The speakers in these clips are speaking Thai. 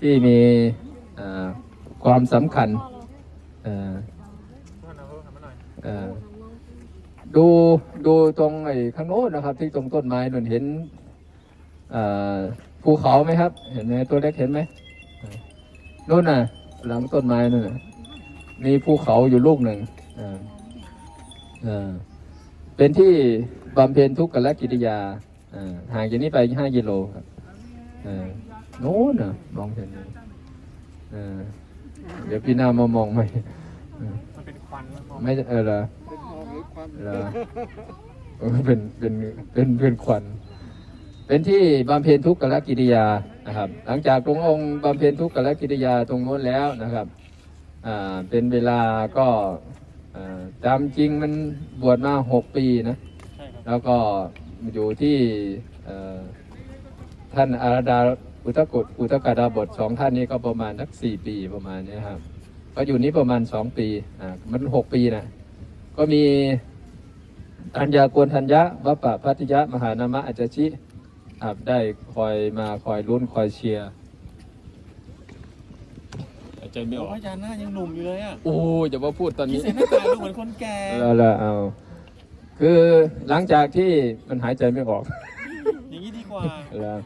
ที่มีความสำคัญดูดูตรงไอ้ข้างโน้นนะครับ ที่ตรงต้นไม้นนเห็นภูเขาไหมครับ เห็นไหมตัวเล็กเห็นไหมโน่นน่ะ หลังต้นไม้นู่นน่ะมีภูเขาอยู่ลูกหนึ่งเป็นที่บำเพ็ญทุกขกิริยาห่างจากนี้ไปห้ากิโลครับ โน้นน่ะมองเห็นไหมเอ่อเดี๋ยวพี่หน้ามามองไหมเออมันเป็นควันแล้วมองไม่เออเหรอเหรอเออเป็นเป็นเป็นเป็นควัน เป็นที่บำเพ็ญทุกขกิริยานะครับ หลังจากตรงองค์บำเพ็ญทุกขกิริยาตรงโน้นแล้วนะครับอ่าเป็นเวลาก็อ่าตามจริงมันบวชมาหกปีนะใช่ครับแล้วก็อยู่ที่เอ่อท่านอาราดา อุตกุฎอุตกาดาบทสองท่านนี้ก็ประมาณสักสี่ปีประมาณเนี้ยครับก็อยู่นี้ประมาณสองปีอ่ามันหกปีนะก็มีอัญญากวนทัญญะวัปปะพัทยะมหานามะอาจาชิครับได้คอยมาคอยลุ้นคอยเชียร์หายใจไม่อโอ้อกอาจารย์หน้ายังหนุ่มอยู่เลยอะโอ้ยอย่ามาพูดตอนพี่นี้ใส่หน้ากากดูเหมือนคนแก่แล้วละเอาคือหลังจากที่มันหายใจไม่ออก อย่างนี้ดีกว่าแล้ว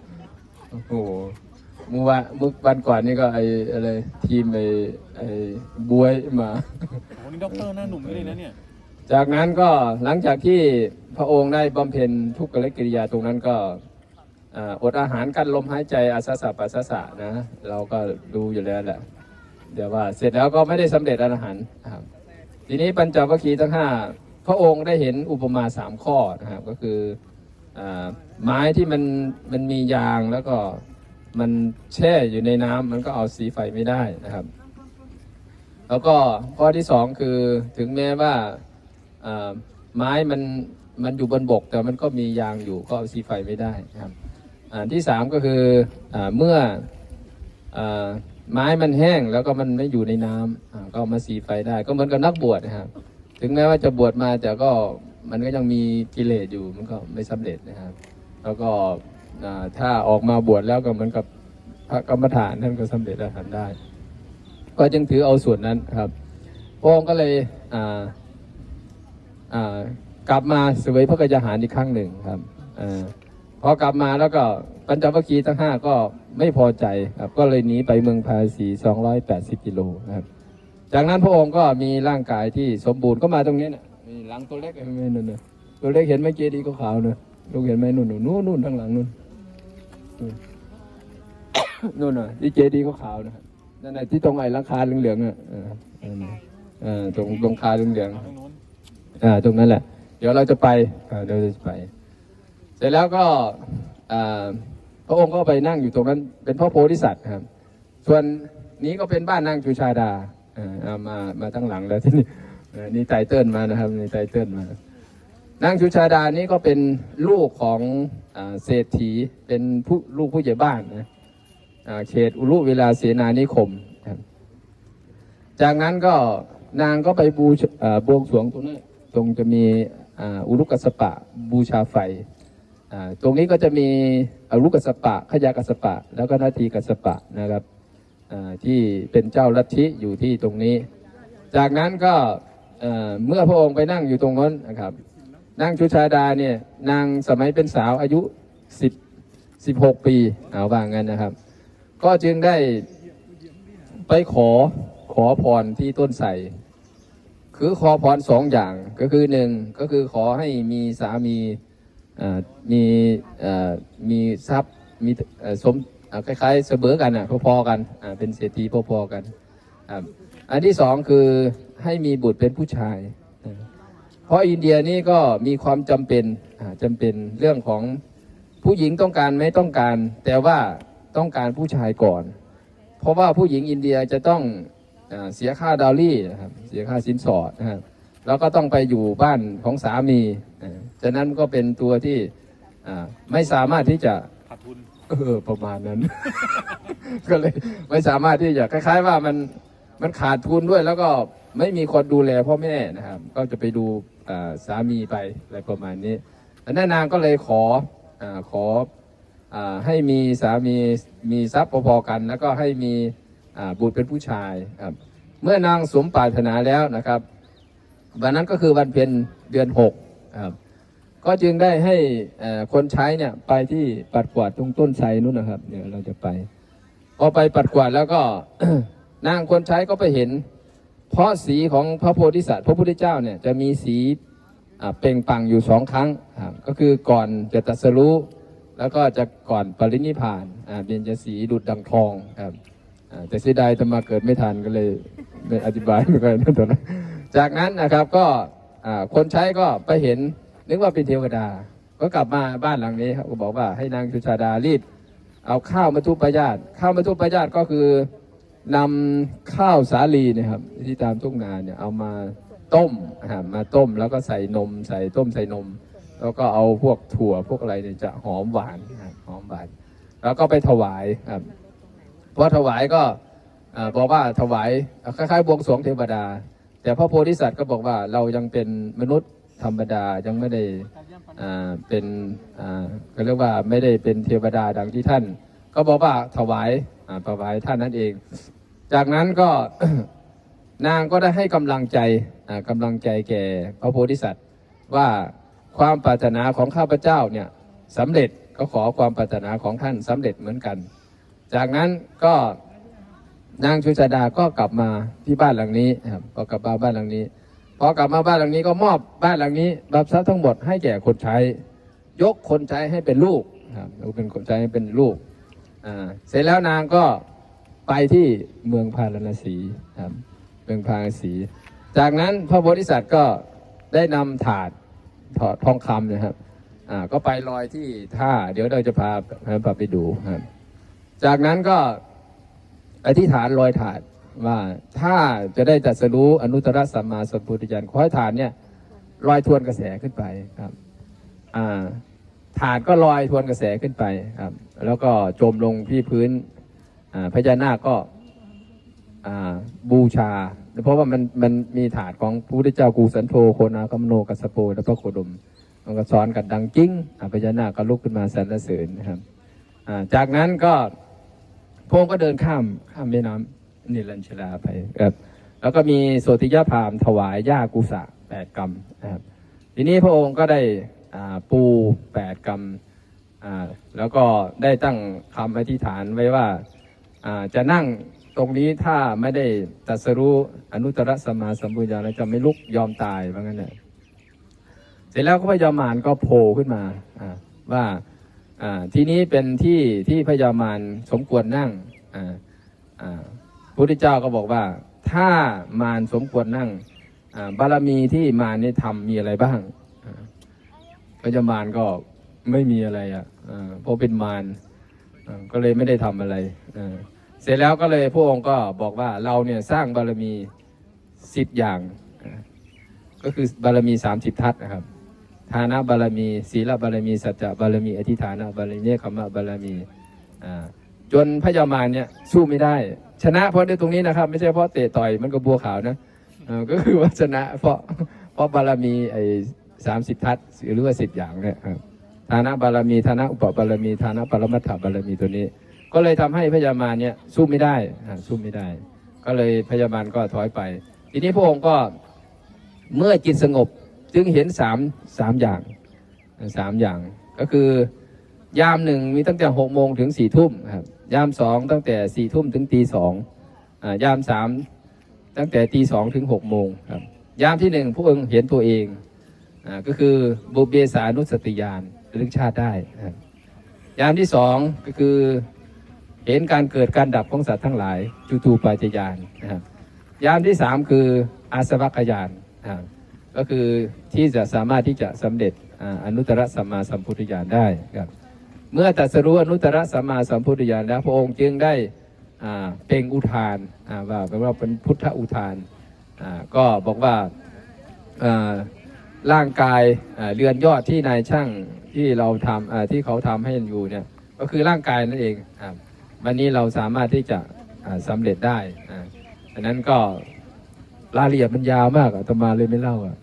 โอ้โหเมื่อวานเมื่อวันก่อนนี่ก็ไออะไรทีมไอไอบวยมา โอ้นี่ด็อกเตอร์หน้าหนุ่มอยู่เลยนะเนี่ย จากนั้นก็หลังจากที่พระองค์ได้บำเพ็ญทุกขกิริยาตรงนั้นก็อ่าอดอาหารกั้นลมหายใจอาสาสะปัสสะสะนะ เราก็ดูอยู่แล้วแหละ เดี๋ยวว่าเสร็จแล้วก็ไม่ได้สำเร็จอาหารนะครับ ทีนี้ปัญจวัคคีย์ทั้งห้าพระองค์ได้เห็นอุปมาสามข้อนะครับก็คืออา ไม้ที่มันมันมียางแล้วก็มันแช่อยู่ในน้ำมันก็เอาสีไฟไม่ได้นะครับ แล้วก็ข้อที่สองคือถึงแม้ว่าไม้มันมันอยู่บนบก แต่มันก็มียางอยู่ก็เอาสีไฟไม่ได้นะครับอ่าที่สามก็คืออเมื่ออไม้มันแห้งแล้วก็มันไม่อยู่ในน้ำอ่าก็มาสีไฟได้ ก็เหมือนกับนักบวชนะครับถึงแม้ว่าจะบวชมาแต่ก็ มันก็ยังมีกิเลสอยู่มันก็ไม่สำเร็จนะครับ แล้วก็ถ้าออกมาบวชแล้วก็เหมือนกับพระกรรมฐานท่านก็สำเร็จอาหารได้ ก็จึงถือเอาส่วนนั้นครับพระองค์ก็เลยกลับมาสวยพระกยาหารอีกครั้งหนึ่งครับอพอกลับมาแล้วก็ปัญจวัคคีย์ทั้งห้าก็ไม่พอใจครับก็เลยหนีไปเมืองพาสี280 กิโลครับจากนั้นพระองค์ก็มีร่างกายที่สมบูรณ์ก็มาตรงนี้นะ มีหลังตัวเล็กเห็นไหมนู่นน่ะตัวเล็กเห็นไหมเจดีย์ขาวๆเนอะลูกเห็นไหมนู่นนู่นนู่นนู่นข้างหลังนู่นนู่นนู่นน่ะที่เจดีย์ขาวๆนะนั่นแหละที่ตรงไอ้ลังคาเหลืองๆอะเออเออเออตรงตรงคาเหลืองเอาตรงนู้นๆอ่าตรงนั้นแหละ เดี๋ยวเราจะไปเดี๋ยวจะไป เสร็จแล้วก็พระองค์ก็ไปนั่งอยู่ตรงนั้น เป็นพระโพธิสัตว์ครับ ส่วนนี้ก็เป็นบ้านนางจุชาดาเอ่ามามาตั้งหลังแล้วที่นี่ นี่ไตเติ้ลมานะครับนี่ไตเติ้ลมานางจุชาดานี่ก็เป็นลูกของอเศรษฐีเป็นผู้ลูกผู้ใหญ่บ้านนะเขตอุรุเวลาเสนานิคม จากนั้นก็นางก็ไปบูบวงสวงตรงนั้ตรงจะมีอ่าอุรุกัสปะบูชาไฟ ตรงนี้ก็จะมีอรุกัสปะขยากัสปะ แล้วก็นาทีกัสปะนะครับที่เป็นเจ้าลัทธิอยู่ที่ตรงนี้ จากนั้นก็ เมื่อพระองค์ไปนั่งอยู่ตรงนั้นนะครับนางชุชาดาเนี่ยนางสมัยเป็นสาวอายุ 10 16 ปีเอาว่างั้นนะครับ ก็จึงได้ไปขอขอพรที่ต้นไทรคือขอพรสองอย่างก็คือหนึ่งก็คือขอให้มีสามีมีมีทรัพย์มีสมคล้ายๆเสมอกันอะพอๆกันเป็นเศรษฐีพอๆกันครับ อันที่สองคือให้มีบุตรเป็นผู้ชายอ่าเพราะอินเดียนี่ก็มีความจำเป็นอ่าจำเป็นเรื่องของผู้หญิงต้องการไม่ต้องการ แต่ว่าต้องการผู้ชายก่อน เพราะว่าผู้หญิงอินเดียจะต้องอาเสียค่าดาวลี่นะครับเสียค่าสินสอดนะครับแล้วก็ต้องไปอยู่บ้านของสามีอ่าฉะนั้นก็เป็นตัวที่อ่าไม่สามารถที่จะขาดทุนเออประมาณนั้น ก็เลยไม่สามารถที่จะคล้าย ๆ ว่ามัน มันขาดทุนด้วยแล้วก็ไม่มีคนดูแลพ่อแม่นะครับ ก็จะไปดูสามีไปอะไรประมาณนี้อันนั้นนางก็เลยขออขออให้มีสามีมีทรัพย์พอๆกัน แล้วก็ให้มีบุตรเป็นผู้ชายครับเมื่อนางสมปรารถนาแล้วนะครับ วันนั้นก็คือวันเพ็ญเดือนหกครับก็จึงได้ให้คนใช้เนี่ยไปที่ปัดกวาดตรงต้นไทรนู่นนะครับ เดี๋ยวเราจะไปพอไปปัดกวาดแล้วก็ นางคนใช้ก็ไปเห็น เพราะสีของพระโพธิสัตว์ พระพุทธเจ้าเนี่ยจะมีสีเปล่งปังอยู่สองครั้งครับก็คือก่อนจะตรัสรู้แล้วก็จะก่อนปรินิพานอ่าเบญจสีดุดดังทองครับแต่เสียดายจะมาเกิดไม่ทันก็เลยไม่อธิบายไม่ค่อยนั่นตอนนั้นจากนั้นนะครับก็คนใช้ก็ไปเห็นนึกว่าเป็นเทวดา ก็กลับมาบ้านหลังนี้ครับก็บอกว่าให้นางชุชาดารีบเอาข้าวมาทุบปายาตข้าวมาทุบปายาตก็คือ นำข้าวสาลีนะครับ ที่ตามทุ่งนาเนี่ยเอามาต้มมาต้มแล้วก็ใส่นม ใส่ต้มใส่นม แล้วก็เอาพวกถั่วพวกอะไรเนี่ยจะหอมหวานหอมหวาน แล้วก็ไปถวายครับพอถวายก็อ่าบอกว่าถวายคล้ายๆบวงสรวงเทวดา แต่พระโพธิสัตว์ก็บอกว่าเรายังเป็นมนุษย์ธรรมดายังไม่ได้อ่าเป็นอ่าก็เรียกว่าไม่ได้เป็นเทวดาดังที่ท่าน ก็บอกว่าถวาย ถวายท่านนั่นเอง จากนั้นก็นางก็ได้ให้กำลังใจอ่ากำลังใจแก่พระโพธิสัตว์ ว่าความปรารถนาของข้าพเจ้าเนี่ยสำเร็จก็ขอความปรารถนาของท่านสำเร็จเหมือนกัน จากนั้นก็นางชุชาดาก็กลับมาที่บ้านหลังนี้ครับก็กลับมาบ้านหลังนี้พอกลับมาบ้านหลังนี้ก็มอบบ้านหลังนี้รับทรัพย์ทั้งหมดให้แก่คนใช้ ยกคนใช้ให้เป็นลูกครับยกเป็นคนใช้ให้เป็นลูก อ่าเสร็จแล้วนางก็ไปที่เมืองพาราณสีครับเมืองพาราณสี จากนั้นพระโพธิสัตว์ก็ได้นำถาดถอดทองคำนะครับอ่าก็ไปลอยที่ท่า เดี๋ยวเราจะพาพาไปดูครับ จากนั้นก็อธิษฐานลอยถาดว่าถ้าจะได้ตรัสรู้อนุตตรสัมมาสัมพุทธญาณขอให้ถาดเนี่ยลอยทวนกระแสขึ้นไปครับ อ่า ถาดก็ลอยทวนกระแสขึ้นไปครับ แล้วก็จมลงที่พื้นอ่าพญานาคก็บูชา เพราะว่ามันมันมีถาดของพระพุทธเจ้ากูสันโธโคนาคัมโนกัสโปและพระโคดมมันก็ซ้อนกันดังกิ้งอ่าพญานาคก็ลุกขึ้นมาสรรเสริญนะครับจากนั้นก็พระองค์ก็เดินข้ามข้ามแม่น้ำนิรัญชลาไปครับแล้วก็มีโสติยพามถวายย่ากุสะแปดกรรมนะครับทีนี้พระองค์ก็ได้ ปูแปดกรรมแล้วก็ได้ตั้งคำอธิษฐานไว้ว่าจะนั่งตรงนี้ถ้าไม่ได้ตัสรู้อนุตตรสมาสัมพุทธญาแล้วจะไม่ลุกยอมตายว่างั้นเนี่ยเสร็จแล้วก็พระยามารก็โผล่ขึ้นมาว่าที่นี้เป็นที่ที่พระยามารสมควรนั่งพุทธเจ้าก็บอกว่า ถ้ามารสมควรนั่งบารมีที่มารนี่ทำมีอะไรบ้าง พระยามารก็ไม่มีอะไรอะเพราะเป็นมารก็เลยไม่ได้ทำอะไรอ่าเสร็จแล้วก็เลยพระองค์ก็บอกว่าเราเนี่ยสร้างบารมีสิบอย่าง ก็คือบารมีสามสิบทัศนะครับ ทานะบารมี ศีลบารมี สัจจะบารมี อธิฐานบารมีเนคขมะบารมีอ่าจนพระยามารเนี่ยสู้ไม่ได้ ชนะเพราะในตรงนี้นะครับ ไม่ใช่เพราะเตะต่อยมันก็บัวขาวนะก็คือว่าชนะเพราะเพราะบารมีไอ สามสิบทัศหรือว่าสิบอย่างเนี่ยครับฐานะบารมีฐานะอุปบารมีฐานะปรมัตถบารมีตัวนี้ ก็เลยทำให้พญามารเนี่ยสู้ไม่ได้สู้ไม่ได้ ก็เลยพญามารก็ถอยไป ทีนี้พระองค์ก็เมื่อจิตสงบจึงเห็นสามสามอย่างสามอย่างก็คือยามหนึ่งมีตั้งแต่หกโมงถึงสี่ทุ่มครับยามสองตั้งแต่สี่ทุ่มถึงตีสองยามสามตั้งแต่ตีสองถึงหกโมงครับยามที่หนึ่งพระองค์เห็นตัวเอง ก็คือบุพเบสานุสติญาณระลึกชาติได้ยามที่สองก็คือเห็นการเกิดการดับของสัตว์ทั้งหลายจุตูปาจยานนะครับยามที่สามคืออาสวัคยานนะครับก็คือที่จะสามารถที่จะสำเร็จอนุตตรสัมมาสัมพุทธญาณได้ครับเมื่อตัสรู้อนุตตรสัมมาสัมพุทธญาณแล้วพระองค์จึงได้เป่งอุทานว่าแปลว่าเป็นพุทธอุทานก็บอกว่า ร่างกายเรือนยอดที่นายช่างที่เราทำที่เขาทำให้อยู่เนี่ยก็คือร่างกายนั่นเองครับวันนี้เราสามารถที่จะอ่าสำเร็จได้อ่าอันนั้นก็รายละเอียดมันยาวมากอะตมาเลยไม่เล่าอะ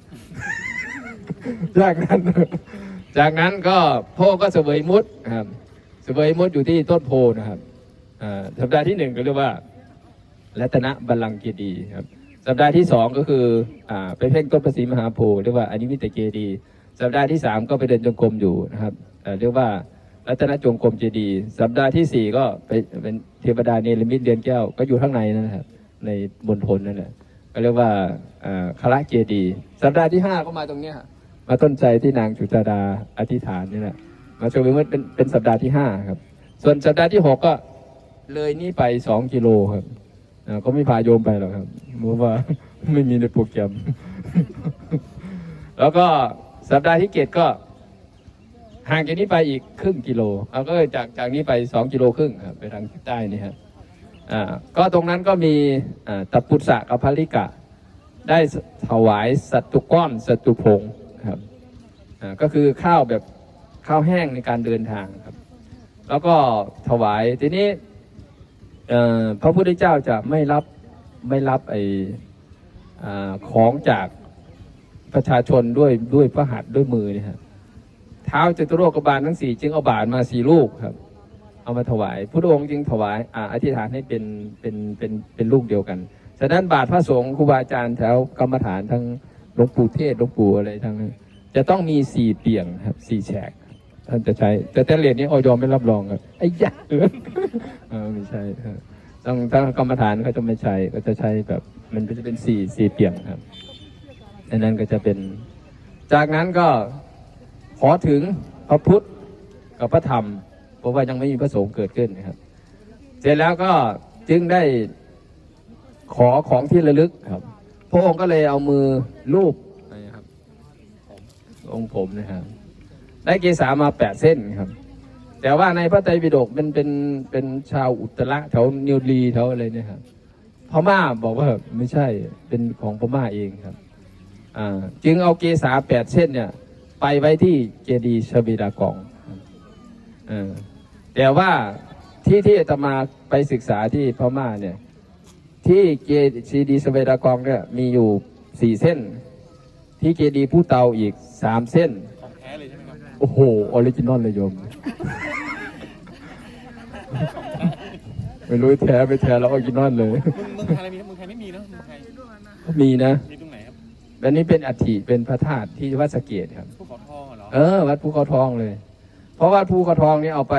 จากนั้นจากนั้นก็พ่อก็เสวยมุดครับเสเวยมดอยู่ที่ต้นโพนะครับอ่าสัปดาห์ที่หนึ่งก็เรียกว่ารัตนบัลลังก์เจดีย์ครับ สัปดาห์ที่สองก็คืออ่าไปเพ่งต้นพระศรีมหาโพธิ์เรียกว่าอนิมิตเจดี สัปดาห์ที่สามก็ไปเดินจงกรมอยู่นะครับเรียกว่ารัตนจงกรมเจดี สัปดาห์ที่สี่ก็ไปเป็นเทวดาเนรมิตเดือนแก้วก็อยู่ข้างในนะครับในบนทนนั่นแหละก็เรียกว่าอ่าคละเจดี สัปดาห์ที่ห้าก็มาตรงเนี้ยมาต้นใจที่นางจุตาดาอธิษฐานนี่แหละมาชมวิมุตเป็นเป็นสัปดาห์ที่ห้าครับ ส่วนสัปดาห์ที่หกก็เลยนี่ไปสองกิโลครับ อ่าไม่พาโยมไปหรอกครับเพราะว่าไม่มีในโปรแกรม แล้วก็สัปดาห์ที่เจ็ดก็ ห่างจากนี้ไปอีกครึ่งกิโลเอาก็จากจากนี้ไปสองกิโลครึ่งครับไปทางทิศใต้นี่ครับอ่าก็ตรงนั้นก็มีอ่าตะปุษะกับพาริกะ ได้ถวายสัตตุก้อนสัตตุพงครับอ่าก็คือข้าวแบบข้าวแห้งในการเดินทางครับ แล้วก็ถวายทีนี้เอ่อ พระพุทธเจ้าจะไม่รับไม่รับไออของจากประชาชนด้วยด้วยพระหัตถ์ด้วยมือเนี่ยครับเท้าจตุโลกบาลทั้งสี่จึงเอาบาทมาสี่ลูกครับ เอามาถวายพระองค์จึงถวายออธิษฐานให้เป็นเป็นเป็นเป็นลูกเดียวกันฉะนั้นบาทพระสงฆ์ครูบาอาจารย์แถวกรรมฐานทั้งหลวงปู่เทศหลวงปู่อะไรทั้งนั้นจะต้องมีสี่เปียงครับสี่แฉก ท่านจะใช้ แต่แต่เหรียญนี้ออยอมไม่รับรองครับไอ้ยะเออไม่ใช่ครับต้องถ้ากรรมฐานเขาจะไม่ใช้ก็จะใช้แบบ มันก็จะเป็นสี่สี่เปียงครับอันนั้นก็จะเป็น จากนั้นก็ขอถึงพระพุทธกับพระธรรม เพราะว่ายังไม่มีพระสงฆ์เกิดขึ้นนะครับ เสร็จแล้วก็จึงได้ขอของที่ระลึกครับ พระองค์ก็เลยเอามือลูบนะครับองค์ผมนะครับ ได้เกษามาแปดเส้นครับ แต่ว่าในพระไตรปิฎกเป็นเป็นเป็นชาวอุตระแถวนิวลีแถวอะไรเนี่ยครับพม่าบอกว่าไม่ใช่เป็นของพม่าเองครับอ่าจึงเอาเกษาแปดเส้นเนี่ย ไปไว้ที่เจดีย์ชเวดากองอแต่ว่าที่ที่อาตมาไปศึกษาที่พม่าเนี่ย ที่เจดีย์ชเวดากองเนี่ยมีอยู่สี่เส้น ที่เจดีย์ผู้เตาอีกสามเส้น โอ้โห ออริจินอลเลยโยม ไม่รู้แท้ไม่แท้แล้วออริจินอลเลยเมืองเมืองไทยอะไรมีเมืองไทยไม่มีเนอะเมืองไทยมีนะ มีตรงไหนครับอันนี้เป็นอัฐิเป็นพระธาตุที่วัดสะเกดครับ ภูเขาทองเหรอ เออ วัดภูเขาทองเลย เพราะว่าภูเขาทองนี่เอาไป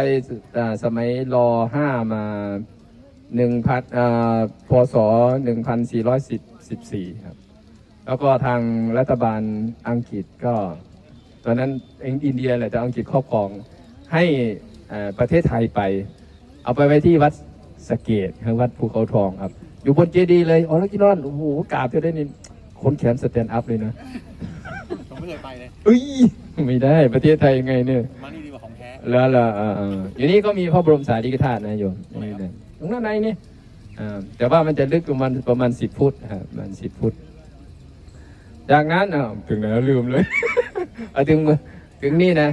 อ่าสมัยรอห้ามาหนึ่งพันอ่าพศหนึ่งพันสี่ร้อยสิบสิบสี่ครับ แล้วก็ทางรัฐบาลอังกฤษก็ ตอนนั้นเองอินเดียแหละแต่อังกฤษครอบครองให้อ่าประเทศไทยไป เอาไปไว้ที่วัดสะเกดคือวัดภูเขาทองครับ อยู่บนเจดีย์เลยออริจินอลโอ้โหกราบจะได้นี่คนแขนสแตนด์อัพเลยนะผมไม่เคยไปเลยเอ้ยไม่ได้ประเทศไทยยังไงเนี่ยมานี่ดีกว่าของแท้แล้วล่ะเออเอออยู่นี่ก็มีพระบรมสารีริกธาตุนะโยมนี่นะตรงนั้นในนี่อ่าแต่ว่ามันจะลึกประมาณประมาณสิบฟุตครับประมาณสิบฟุต จากนั้นอ่าถึงไหนแล้วลืมเลย เอาถึงถึงนี่นะ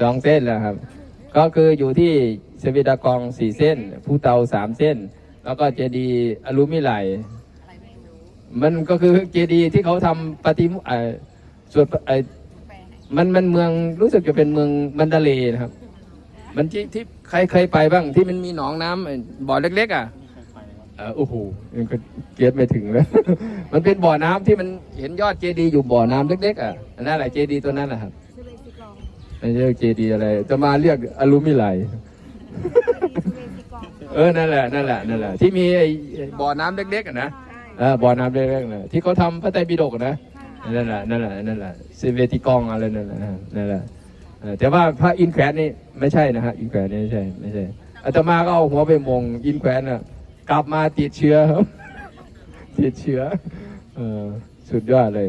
สองเส้นแล้วครับ ก็คืออยู่ที่สวีดากองสี่เส้นผู้เตาสามเส้น แล้วก็เจดีย์อลูมิไลมันก็คือเจดีย์ที่เขาทำปฏิมุเอ่อส่วนเอ่อมันมันเมืองรู้สึกจะเป็นเมืองมันดาเลย์นะครับ มันที่ที่ใครเคยไปบ้างที่มันมีหนองน้ำไอ้บ่อเล็ก ๆ อะ โอ้โหมันก็เกียดไม่ถึงแล้วมันเป็นบ่อน้ำที่มันเห็นยอดเจดีย์อยู่บ่อน้ำเล็กๆอะอันนั่นแหละเจดีย์ตัวนั้นแหละครับไม่ใช่เจดีย์อะไร จะมาเรียกอลูมิไลเออนั่นแหละนั่นแหละนั่นแหละที่มีไอ้ไอ้บ่อน้ำเล็กๆอะนะเออบ่อน้ำเล็กๆนะที่เขาทำพระไตรปิฎกอะนะนั่นแหละนั่นแหละนั่นแหละเซเวติกองอะไรนั่นแหละนั่นแหละเออแต่ว่าพระอินแขวนนี่ไม่ใช่นะฮะอินแขวนนี่ไม่ใช่ไม่ใช่อาตมาก็เอาหัวไปมงอินแขวนน่ะ กลับมาติดเชื้อครับ ติดเชื้อเออสุดยอดเลย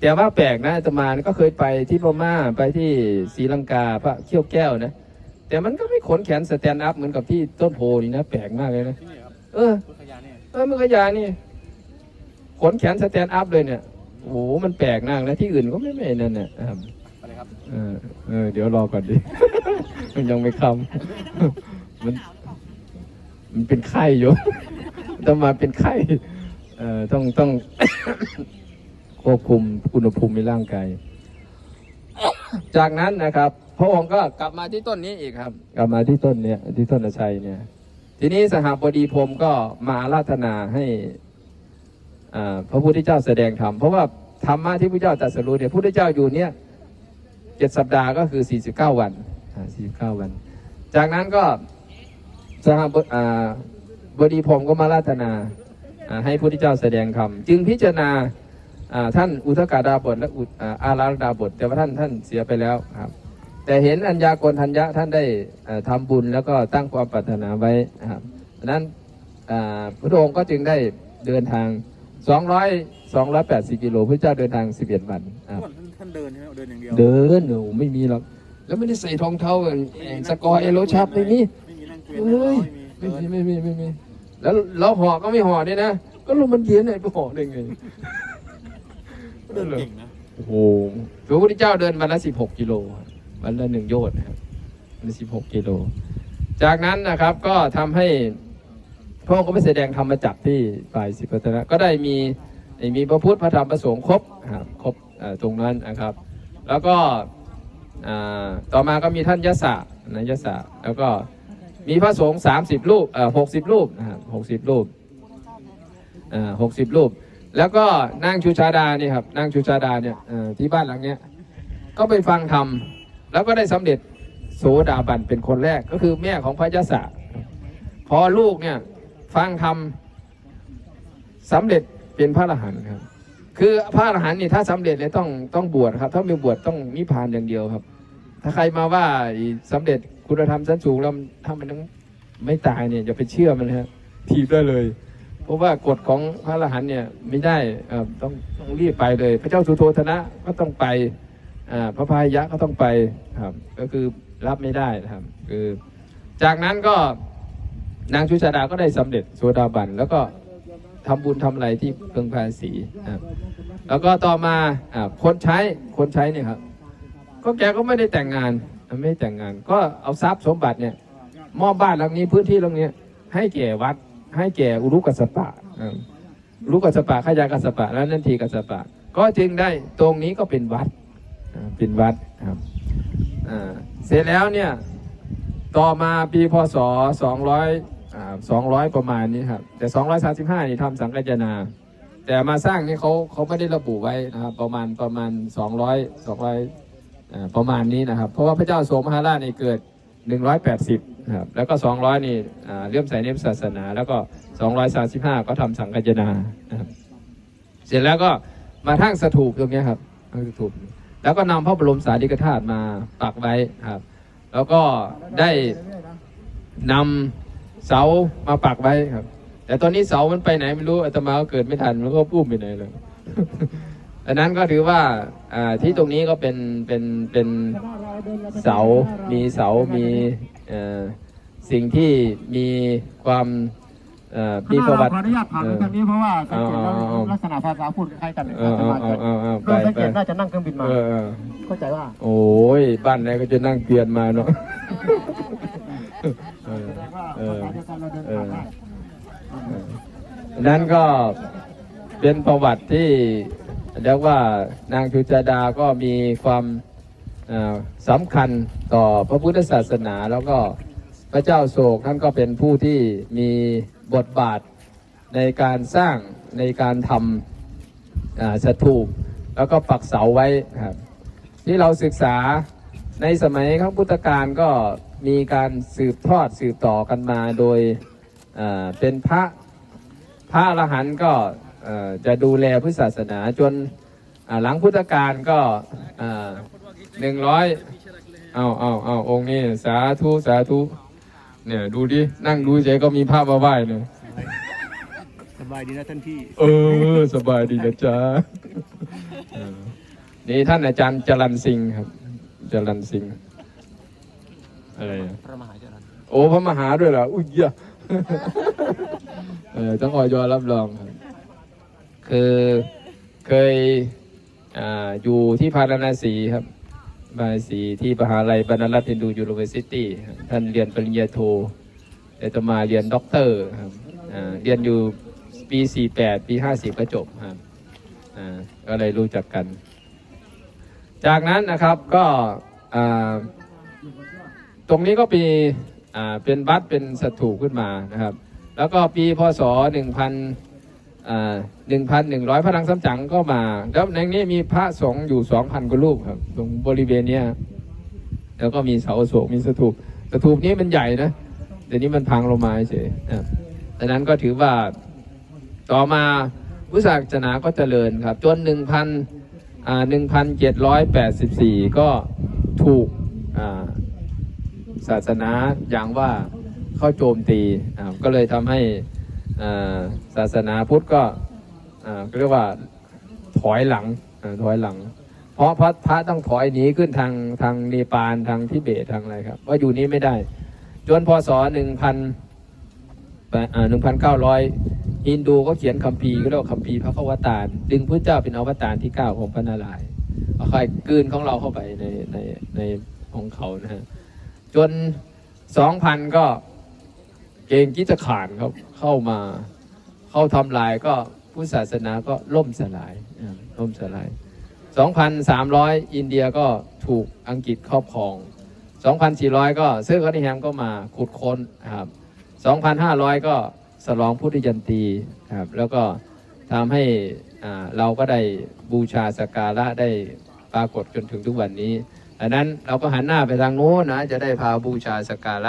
แต่ว่าแปลกนะอาตมาก็เคยไปที่พม่าไปที่ศรีลังกาพระเขี้ยวแก้วนะ แต่มันก็ไม่ขนแขนสแตนด์อัพเหมือนกับที่ต้นโพนี่นะ แปลกมากเลยนะที่นี่ครับเออพุทธยาเนี่ยเออมันก็ยานี่ ขนแขนสแตนด์อัพเลยเนี่ยโอ้โหมันแปลกมากนะ ที่อื่นก็ไม่ไม่นั่นน่ะครับไปเลยครับเออเออเดี๋ยวรอก่อนดิ มันยังไม่คำมัน มันเป็นไข้อยู่ต้องมาเป็นไข้เอ่อต้องต้องควบคุมอุณหภูมิในร่างกายจากนั้นนะครับ พระองค์ก็กลับมาที่ต้นนี้อีกครับ กลับมาที่ต้นเนี้ยที่ต้นอชัยเนี่ย ทีนี้สหบดีพรหมก็มาอาราธนาให้อ่าพระพุทธเจ้าแสดงธรรมเพราะว่าธรรมะที่พระเจ้าตรัสรู้เนี่ยพระพุทธเจ้าอยู่เนี่ยเจ็ดสัปดาห์ก็คือ49วันอ่า49วัน จากนั้นก็ สหบอ่าบดีพรหมก็มาอาราธนาอ่าให้พระพุทธเจ้าแสดงธรรมจึงพิจารณาอ่าท่านอุทกาดาบทและอุอ่าอาราดาบท แต่ว่าท่านท่านเสียไปแล้วครับ แต่เห็นอัญญากรทัญญะท่านได้เอ่อทำบุญแล้วก็ตั้งความปรารถนาไว้นะครับดังนั้นอ่าพระองค์ก็จึงได้เดินทาง 200 280กิโลพระเจ้าเดินทาง 11 วันครับท่านท่านเดินใช่ไหมเดินอย่างเดียวเดินหนูไม่มีหรอกแล้วไม่ได้ใส่รองเท้ากันสกอร์เอโรชับไม่มีไม่มีนั่ง เกวียนเฮ้ยไม่ไม่มีมีไม่มีไม่มีแล้วเราห่อก็ไม่ห่อด้วยนะ ก็ลงมันเย็นไหนไปห่อได้ไงเดินเก่งนะโอ้โหพระพุทธเจ้าเดินวันละสิบหกกิโลครับวันละหนึ่งโยชน์นะครับวันละสิบหกกิโล จากนั้นนะครับก็ทำให้พระองค์ก็ไปแสดงธรรมจักรที่ฝ่ายสิบพัฒนะก็ได้มีมีพระพุทธพระธรรมพระสงฆ์ครบครับครบเอ่อตรงนั้นนะครับ แล้วก็อ่าต่อมาก็มีท่านยศะนะยศะแล้วก็ มีพระสงฆ์สามสิบรูปเอ่อหกสิบรูปนะครับหกสิบรูปอ่าหกสิบรูป แล้วก็นางชูชาดานี่ครับนางชูชาดาเนี่ยเอ่อที่บ้านหลังเนี้ยก็ไปฟังธรรมแล้วก็ได้สำเร็จโสดาบันเป็นคนแรกก็คือแม่ของพระยศะพอลูกเนี่ยฟังธรรมสำเร็จเป็นพระอรหันต์ครับ คือพระอรหันต์นี่ถ้าสำเร็จเนี่ยต้องต้องบวชครับ ถ้าไม่บวชต้องนิพพานอย่างเดียวครับ ถ้าใครมาว่าสำเร็จ คุณธรรมชั้นสูงแล้วถ้ามันต้องไม่ตายเนี่ยอย่าไปเชื่อมันนะฮะทีบได้เลย เพราะว่ากฎของพระอรหันต์เนี่ยไม่ได้อ่อต้องต้องรีบไปเลย พระเจ้าสุโธธนะก็ต้องไปอ่าพระพายะก็ต้องไปครับ ก็คือรับไม่ได้นะครับ คือ จากนั้นก็นางชุชาดาก็ได้สำเร็จโสดาบัน แล้วก็ทำบุญทำอะไรที่เพึงภาษีนะครับแล้วก็ต่อมาอ่าคนใช้คนใช้เนี่ยครับก็แกก็ไม่ได้แต่งงาน ไม่ได้แต่งงาน ก็เอาทรัพย์สมบัติเนี่ยมอบบ้านหลังนี้พื้นที่ตรงนี้ให้แก่วัด ให้แก่อุรุกัสปะอุรุกัสปะขยากัสสปะ และนันทีกัสปะ ก็จึงได้ตรงนี้ก็เป็นวัดเป็นวัดครับอ่าเสร็จแล้วเนี่ยต่อมาปีพศ 200อ่า200 ประมาณนี้ครับ แต่ 235 นี่ทำสังกัจนา แต่มาสร้างนี่เขาเขาไม่ได้ระบุไว้นะครับประมาณประมาณ 200 200อ่า ประมาณนี้นะครับ เพราะว่าพระเจ้าโสมหาราชนี่เกิด 180นะครับแล้วก็ 200 นี่เลื่อมใสในศาสนา แล้วก็ 235 ก็ทำสังกัจนานะครับเสร็จแล้วก็มาทั้งสถูปตรงนี้ครับทั้งสถูปแล้วก็นำพระบรมสารีริกธาตุมาปักไว้ครับ แล้วก็ได้นำเสามาปักไว้ครับ แต่ตอนนี้เสามันไปไหนไม่รู้อาตมาก็เกิดไม่ทันมันก็ปุ้มไปไหนเลย ดังนั้นก็ถือว่าอ่าที่ตรงนี้ก็เป็นเป็นเป็นเสา มีเสา มีเอ่อสิ่งที่มีความเอ่อมีประวัติขออนุญาตถามในตรงนี้เพราะว่าสังเกตแล้วเอาเอาเอาลักษณะภาษาพูดคล้ายๆกันเออเอาเอาเอาเอาโดไปยสังไปเกตน่าจะนั่งเครื่องบินมาเออเออเข้าใจว่า โอ้ย บ้านไหนก็จะนั่งเกวียนมาเนาะเออแสดงว่าเออภาษาเดียวกันเราเดินผ่านได้นั่นก็เป็นประวัติที่ เรียกว่านางชุจดาก็มีความสำคัญต่อพระพุทธศาสนาแล้วก็พระเจ้าโศกท่านก็เป็นผู้ที่มีบทบาทในการสร้างในการทำอ่าสถูปแล้วก็ปักเสาไว้ครับที่เราศึกษาในสมัยครั้งพุทธกาลก็มีการสืบทอดสืบต่อกันมาโดยเป็นพระพระอรหันต์ก็ จะดูแลพุทธศาสนาจนอ่าหลังพุทธกาลก็หนึ่งร้อยเอาเอาเอาองค์นี้สาธุสาธุเนี่ยดูดิ นั่งดูเฉยก็มีภาพมาไหว้เลยสบายดีนะท่านพี่ เออ สบายดีนะจ๊ะเออนี่ท่านอาจารย์จรันสิงห์ครับจรันสิงห์อะไรอะพระมหาจารย์โอ้พระมหาด้วยเหรออุ้ยเหี้ยเออต้องออยรับรองครับ คือเคยออยู่ที่พาราณสีครับพาสีที่มหาลัยบรรณรัตน์ฮินดูยูนิเวอร์ซิตี้ท่านเรียนปริญญาโทแต่จะมาเรียนด็อกเตอร์ครับเรียนอยู่ปี 48 ปี 50 ก็จบครับอ่าก็เลยรู้จักกัน จากนั้นนะครับก็อ่าตรงนี้ก็ปีอ่าเป็นวัดเป็นสถูขึ้นมานะครับ แล้วก็ปีพศหนึ่งพัน หนึ่งพันหนึ่งร้อยพระรังสัมจังก็มา แล้วในนี้มีพระสงฆ์อยู่สองพันกว่ารูปครับ ตรงบริเวณเนี้ยแล้วก็มีเสาโศกมีสถูปสถูปนี้มันใหญ่นะเดี๋ยวนี้มันพังลงมาเฉยนะดังนั้นก็ถือว่าต่อมาพุทธศาสนาก็เจริญครับ จนหนึ่งพันหนึ่งพันเจ็ดร้อยแปดสิบสี่ก็ถูกศาสนาอย่างว่าเข้าโจมตี ก็เลยทำให้ ศาสนาพุทธก็เรียกว่าถอยหลังถอยหลัง เพราะพระพระต้องถอยหนีขึ้นทางทางเนปาลทางทิเบตทางอะไรครับ ว่าอยู่นี้ไม่ได้ จนพศหนึ่งพันหนึ่งพันเก้าร้อยฮินดูก็เขียนคัมภีร์ก็เรียกว่าคัมภีร์พระขวตารดึงพระเจ้าเป็นอวตารที่เก้าของพระนารายณ์เอาค่กืนของเราเข้าไปในในในของเขานะฮะจนสองพันก็ เกณฑ์กิจขานครับเข้ามาเข้าทำลายก็พุทธศาสนาก็ล่มสลายล่มสลาย 2,300 อินเดียก็ถูกอังกฤษครอบครอง 2,400 ก็เซอร์คอนิแฮมก็มาขุดค้นครับ2,500 ก็สลองพุทธยันตีครับแล้วก็ทำให้เราก็ได้บูชาสการะได้ปรากฏจนถึงทุกวันนี้ดังนั้นเราก็หันหน้าไปทางโน้นนะจะได้พาบูชาสการะ